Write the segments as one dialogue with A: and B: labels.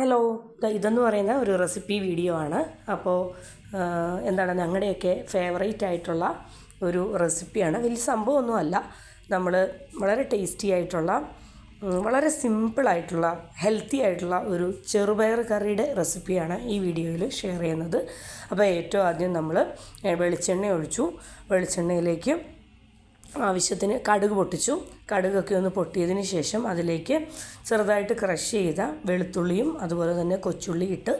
A: Hello ഇതെന്ന് പറയുന്ന ഒരു റെസിപ്പി വീഡിയോ ആണ്. അപ്പോൾ എന്താണ് ഞങ്ങളുടെയൊക്കെ ഫേവറേറ്റ് ആയിട്ടുള്ള ഒരു റെസിപ്പിയാണ് വലിയ സംഭവമൊന്നുമല്ല നമ്മൾ വളരെ ടേസ്റ്റി ആയിട്ടുള്ള വളരെ സിമ്പിളായിട്ടുള്ള ഹെൽത്തി ആയിട്ടുള്ള ഒരു ചെറുപയർ കറിയുടെ റെസിപ്പിയാണ് ഈ വീഡിയോയിൽ ഷെയർ ചെയ്യുന്നത്. അപ്പോൾ ഏറ്റവും ആദ്യം നമ്മൾ വെളിച്ചെണ്ണ ഒഴിച്ചു. വെളിച്ചെണ്ണയിലേക്ക് ആവശ്യത്തിന് കടുക് പൊട്ടിച്ചു. കടുകൊക്കെ ഒന്ന് പൊട്ടിയതിന് ശേഷം അതിലേക്ക് ചെറുതായിട്ട് ക്രഷ് ചെയ്ത വെളുത്തുള്ളിയും അതുപോലെ തന്നെ കൊച്ചുള്ളി ഇട്ട്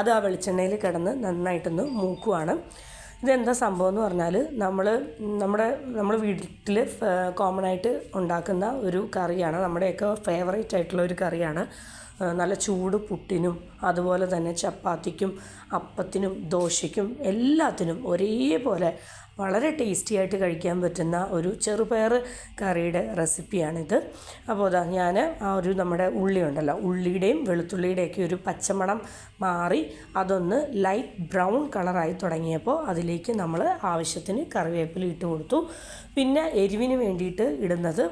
A: അത് ആ വെളിച്ചെണ്ണയിൽ കിടന്ന് നന്നായിട്ടൊന്ന് മൂക്കുവാണ്. ഇതെന്താ സംഭവം എന്ന് പറഞ്ഞാൽ നമ്മൾ നമ്മുടെ നമ്മൾ വീട്ടിൽ കോമൺ ആയിട്ട് ഉണ്ടാക്കുന്ന ഒരു കറിയാണ്. നമ്മുടെയൊക്കെ ഫേവറേറ്റ് ആയിട്ടുള്ള ഒരു കറിയാണ്. നല്ല ചൂട് പുട്ടിനും അതുപോലെ തന്നെ ചപ്പാത്തിക്കും അപ്പത്തിനും ദോശയ്ക്കും എല്ലാത്തിനും ഒരേപോലെ വളരെ ടേസ്റ്റി ആയിട്ട് കഴിക്കാൻ പറ്റുന്ന ഒരു ചെറുപയർ കറിയുടെ റെസിപ്പിയാണിത്. അപ്പോൾ അതാ ഞാൻ ആ ഒരു നമ്മുടെ ഉള്ളി ഉണ്ടല്ലോ ഉള്ളിയുടെയും വെളുത്തുള്ളിയുടെയൊക്കെ ഒരു പച്ചമണം മാറി അതൊന്ന് ലൈറ്റ് ബ്രൗൺ കളറായി തുടങ്ങിയപ്പോൾ അതിലേക്ക് നമ്മൾ ആവശ്യത്തിന് കറിവേപ്പില ഇട്ട് കൊടുത്തു. പിന്നെ എരിവിന് വേണ്ടിയിട്ട് ഇടുന്നത്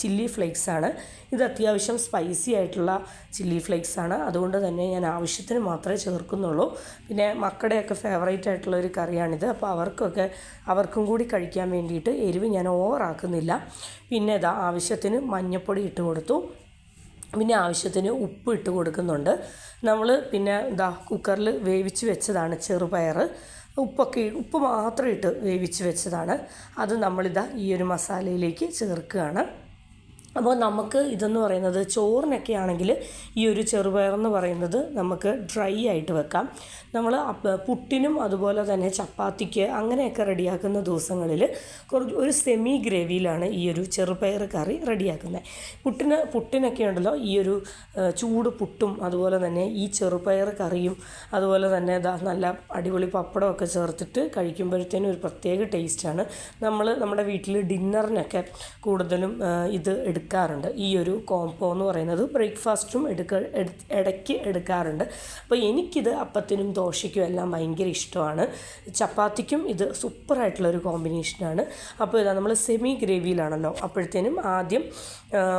A: ചില്ലി ഫ്ലേക്സ് ആണ്. ഇത് അത്യാവശ്യം സ്പൈസി ആയിട്ടുള്ള ചില്ലി ഫ്ലേക്സ് ആണ് അതുകൊണ്ട് തന്നെ ഞാൻ ആവശ്യത്തിന് മാത്രമേ ചേർക്കുന്നുള്ളൂ. പിന്നെ മക്കളുടെയൊക്കെ ഫേവറേറ്റ് ആയിട്ടുള്ള ഒരു കറിയാണിത്. അപ്പോൾ അവർക്കൊക്കെ അവർക്കും കൂടി കഴിക്കാൻ വേണ്ടിയിട്ട് എരിവ് ഞാൻ ഓവറാക്കുന്നില്ല. പിന്നെ ഇതാ ആവശ്യത്തിന് മഞ്ഞൾപ്പൊടി ഇട്ട് കൊടുത്തു. പിന്നെ ആവശ്യത്തിന് ഉപ്പ് ഇട്ട് കൊടുക്കുന്നുണ്ട്. നമ്മൾ പിന്നെ ഇതാ കുക്കറിൽ വേവിച്ച് വെച്ചതാണ് ചെറുപയർ ഉപ്പൊക്കെ ഉപ്പ് മാത്രം ഇട്ട് വേവിച്ച് വെച്ചതാണ്. അത് നമ്മളിതാ ഈ ഒരു മസാലയിലേക്ക് ചേർക്കുകയാണ്. അപ്പോൾ നമുക്ക് ഇതെന്ന് പറയുന്നത് ചോറിനൊക്കെ ആണെങ്കിൽ ഈ ഒരു ചെറുപയർ എന്ന് പറയുന്നത് നമുക്ക് ഡ്രൈ ആയിട്ട് വെക്കാം. നമ്മൾ പുട്ടിനും അതുപോലെ തന്നെ ചപ്പാത്തിക്ക് അങ്ങനെയൊക്കെ റെഡിയാക്കുന്ന ദിവസങ്ങളിൽ കുറച്ച് ഒരു സെമി ഗ്രേവിയിലാണ് ഈ ഒരു ചെറുപയർ കറി റെഡിയാക്കുന്നത്. പുട്ടിന് പുട്ടിനൊക്കെ ഉണ്ടല്ലോ ഈ ഒരു ചൂട് പുട്ടും അതുപോലെ തന്നെ ഈ ചെറുപയർ കറിയും അതുപോലെ തന്നെ നല്ല അടിപൊളി പപ്പടമൊക്കെ ചേർത്തിട്ട് കഴിക്കുമ്പോഴത്തേനും ഒരു പ്രത്യേക ടേസ്റ്റാണ് നമ്മൾ നമ്മുടെ വീട്ടിൽ ഡിന്നറിനൊക്കെ കൂടുതലും ഇത് ഇത് എടുക്കാറുണ്ട്. ഈ ഒരു കോംപോ എന്ന് പറയുന്നത് ബ്രേക്ക്ഫാസ്റ്റും എടുക്ക എടു- ഇടയ്ക്ക് എടുക്കാറുണ്ട്. അപ്പോൾ എനിക്കിത് അപ്പത്തിനും ദോശയ്ക്കും എല്ലാം ഭയങ്കര ഇഷ്ടമാണ്. ചപ്പാത്തിക്കും ഇത് സൂപ്പറായിട്ടുള്ളൊരു കോമ്പിനേഷനാണ് അപ്പോൾ ഇതാ നമ്മൾ സെമി ഗ്രേവിയിലാണല്ലോ അപ്പോഴത്തേനും ആദ്യം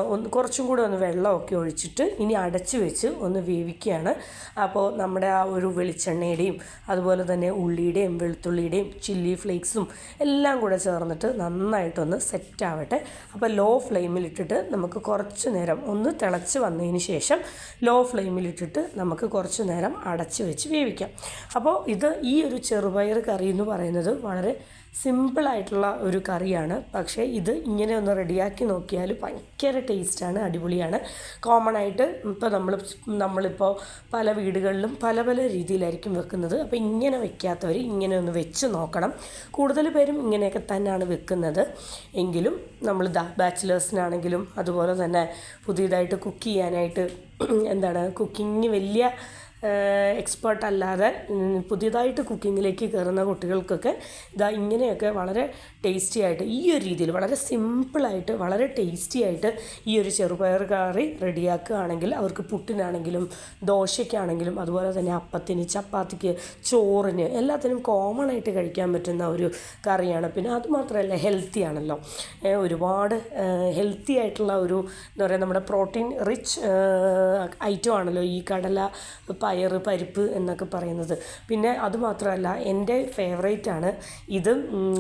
A: ഒന്ന് കുറച്ചും കൂടെ ഒന്ന് വെള്ളമൊക്കെ ഒഴിച്ചിട്ട് ഇനി അടച്ചു വെച്ച് ഒന്ന് വേവിക്കുകയാണ്. അപ്പോൾ നമ്മുടെ ആ ഒരു വെളിച്ചെണ്ണയുടെയും അതുപോലെ തന്നെ ഉള്ളിയുടെയും വെളുത്തുള്ളിയുടെയും ചില്ലി ഫ്ലേക്സും എല്ലാം കൂടെ ചേർന്നിട്ട് നന്നായിട്ടൊന്ന് സെറ്റ് ആവട്ടെ. അപ്പോൾ ലോ ഫ്ലെയിമിലിട്ടിട്ട് നമുക്ക് കുറച്ച് നേരം ഒന്ന് തിളച്ച് വന്നതിന് ശേഷം ലോ ഫ്ലെയിമിലിട്ടിട്ട് നമുക്ക് കുറച്ച് നേരം അടച്ച് വെച്ച് വേവിക്കാം. അപ്പോൾ ഇത് ഈ ഒരു ചെറുപയർ കറി എന്ന് പറയുന്നത് വളരെ സിമ്പിളായിട്ടുള്ള ഒരു കറിയാണ്. പക്ഷേ ഇത് ഇങ്ങനെ ഒന്ന് റെഡിയാക്കി നോക്കിയാൽ ഭയങ്കര ടേസ്റ്റാണ് അടിപൊളിയാണ്. കോമൺ ആയിട്ട് ഇപ്പോൾ നമ്മൾ നമ്മളിപ്പോൾ പല വീടുകളിലും പല പല രീതിയിലായിരിക്കും വെക്കുന്നത്. അപ്പോൾ ഇങ്ങനെ വെക്കാത്തവർ ഇങ്ങനെ ഒന്ന് വെച്ച് നോക്കണം. കൂടുതൽ പേരും ഇങ്ങനെയൊക്കെ തന്നെയാണ് വെക്കുന്നത്. എങ്കിലും നമ്മൾ ബാച്ചിലേഴ്സിനാണെങ്കിലും അതുപോലെ തന്നെ പുതിയതായിട്ട് കുക്ക് ചെയ്യാനായിട്ട് എന്താണ് കുക്കിംഗ് വലിയ എക്സ്പേർട്ട് അല്ലാതെ പുതിയതായിട്ട് കുക്കിങ്ങിലേക്ക് കയറുന്ന കുട്ടികൾക്കൊക്കെ ഇതാ ഇങ്ങനെയൊക്കെ വളരെ ടേസ്റ്റി ആയിട്ട് ഈ ഒരു രീതിയിൽ വളരെ സിമ്പിളായിട്ട് വളരെ ടേസ്റ്റി ആയിട്ട് ഈ ഒരു ചെറുപയർ കറി റെഡിയാക്കുകയാണെങ്കിൽ അവർക്ക് പുട്ടിനാണെങ്കിലും ദോശയ്ക്കാണെങ്കിലും അതുപോലെ തന്നെ അപ്പത്തിന് ചപ്പാത്തിക്ക് ചോറിന് എല്ലാത്തിനും കോമൺ ആയിട്ട് കഴിക്കാൻ പറ്റുന്ന ഒരു കറിയാണ്. പിന്നെ അതുമാത്രമല്ല ഹെൽത്തി ആണല്ലോ. ഒരുപാട് ഹെൽത്തി ആയിട്ടുള്ള ഒരു എന്താ പറയുക നമ്മുടെ പ്രോട്ടീൻ റിച്ച് ഐറ്റം ആണല്ലോ ഈ കടല പയർ പരിപ്പ് എന്നൊക്കെ പറയുന്നത്. പിന്നെ അതുമാത്രമല്ല എന്റെ ഫേവറേറ്റ് ആണ് ഇത്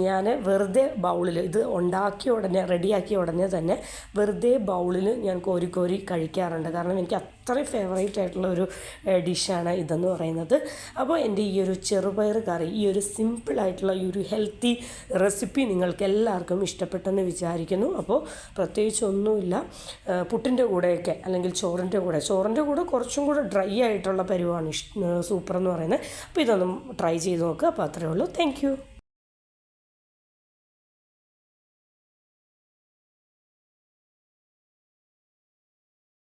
A: ഞാൻ വെറുതെ ബൗളിൽ ഇത് ഉണ്ടാക്കിയ ഉടനെ റെഡിയാക്കിയ ഉടനെ തന്നെ വെറുതെ ബൗളിൽ ഞാൻ കോരി കോരി കഴിക്കാറുണ്ട്. കാരണം എനിക്ക് അത്രയും ഫേവറേറ്റ് ആയിട്ടുള്ള ഒരു ഡിഷാണ് ഇതെന്ന് പറയുന്നത്. അപ്പോൾ എന്റെ ഈ ഒരു ചെറുപയർ കറി ഈ ഒരു സിമ്പിളായിട്ടുള്ള ഈ ഒരു ഹെൽത്തി റെസിപ്പി നിങ്ങൾക്ക് എല്ലാവർക്കും ഇഷ്ടപ്പെട്ടെന്ന് വിചാരിക്കുന്നു. അപ്പോൾ പ്രത്യേകിച്ച് ഒന്നുമില്ല പുട്ടിന്റെ കൂടെയൊക്കെ അല്ലെങ്കിൽ ചോറിന്റെ കൂടെ. ചോറിന്റെ കൂടെ കുറച്ചും കൂടെ ഡ്രൈ ആയിട്ടുള്ള പരിവാണ് ഇഷ് സൂപ്പർ എന്ന് പറയുന്നത്. അപ്പോൾ ഇതൊന്നും ട്രൈ ചെയ്ത് നോക്കുക അപ്പോൾ അത്രയേ ഉള്ളൂ. താങ്ക്